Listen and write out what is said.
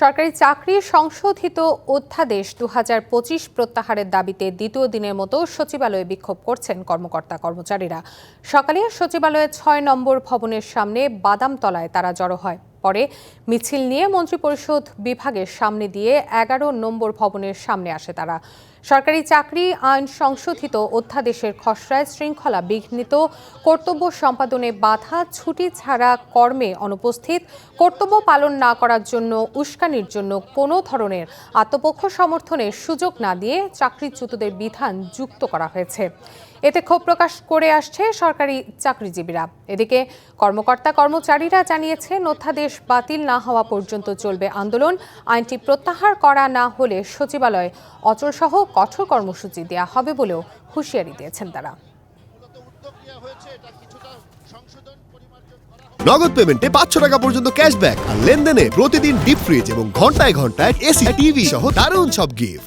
সরকারি চাকরি সংশোধিত অধ্যাদেশ দুহাজার পঁচিশ প্রত্যাহারের দাবিতে দ্বিতীয় দিনের মতো সচিবালয়ে বিক্ষোভ করছেন কর্মকর্তা কর্মচারীরা। সকালে সচিবালয়ের ছয় নম্বর ভবনের সামনে বাদামতলায় তারা জড়ো হয়। পরে মিছিল নিয়ে মন্ত্রিপরিষদ বিভাগের সামনে দিয়ে এগারো নম্বর ভবনের সামনে আসে তারা। সরকারি চাকরি, আইন, সংশোধিত অধ্যাদেশের খসড়ায় শৃঙ্খলা বিঘ্নিত, কর্তব্য সম্পাদনে বাধা, ছুটি ছাড়া কর্মে অনুপস্থিত, কর্তব্য পালন না করার জন্য, উস্কানির জন্য কোনো ধরনের আত্মপক্ষ সমর্থনের সুযোগ না দিয়ে চাকরিচ্যুতদের বিধান যুক্ত করা হয়েছে। এতে ক্ষোভ প্রকাশ করে আসছে সরকারি চাকরিজীবীরা। এদিকে কর্মকর্তা কর্মচারীরা জানিয়েছেন, অধ্যাদেশ বাতিল না হওয়া পর্যন্ত চলবে আন্দোলন। আইনটি প্রত্যাহার করা না হলে সচিবালয় অচলসহ কঠোর কর্মসূচি দেয়া হবে বলেও হুঁশিয়ারি দিয়েছেন তারা। নগদ পেমেন্টে পাঁচশো টাকা পর্যন্ত ক্যাশব্যাক আর লেনদেনে প্রতিদিন ডিপ ফ্রিজ এবং ঘন্টায় ঘন্টায় এসি, টিভি সহ দারুণ সব গিফট